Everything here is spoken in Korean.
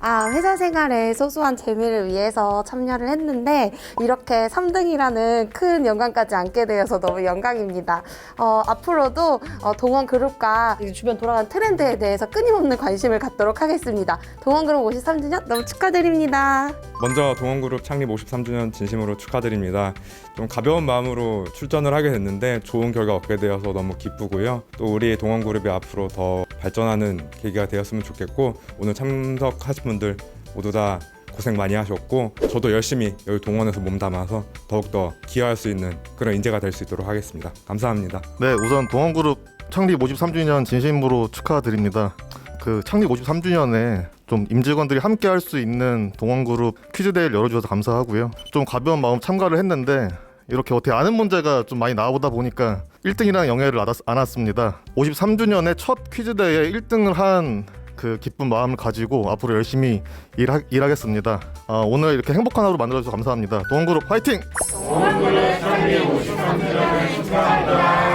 아, 회사 생활에 소소한 재미를 위해서 참여를 했는데 이렇게 3등이라는 큰 영광까지 안게 되어서 너무 영광입니다. 어, 앞으로도 어, 동원 그룹과 이 주변 돌아가는 트렌드에 대해서 끊임없는 관심을 갖도록 하겠습니다. 동원 그룹 53주년 너무 축하드립니다. 먼저 동원그룹 창립 53주년 진심으로 축하드립니다. 좀 가벼운 마음으로 출전을 하게 됐는데 좋은 결과 얻게 되어서 너무 기쁘고요. 또 우리 동원그룹이 앞으로 더 발전하는 계기가 되었으면 좋겠고 오늘 참석하신 분들 모두 다 고생 많이 하셨고 저도 열심히 여기 동원에서 몸 담아서 더욱더 기여할 수 있는 그런 인재가 될 수 있도록 하겠습니다. 감사합니다. 네, 우선 동원그룹 창립 53주년 진심으로 축하드립니다. 그 창립 53주년에 좀 임직원들이 함께 할 수 있는 동원그룹 퀴즈 대회를 열어주셔서 감사하고요. 좀 가벼운 마음 참가를 했는데 이렇게 어떻게 아는 문제가 좀 많이 나오다 보니까 1등이라는 영예를 안았- 안았습니다. 53주년에 첫 퀴즈 대회에 1등을 한 그 기쁜 마음을 가지고 앞으로 열심히 일하, 일하겠습니다. 아, 오늘 이렇게 행복한 하루 만들어주셔서 감사합니다. 동원그룹 화이팅! 동원그룹 창립 53주년을 축하합니다.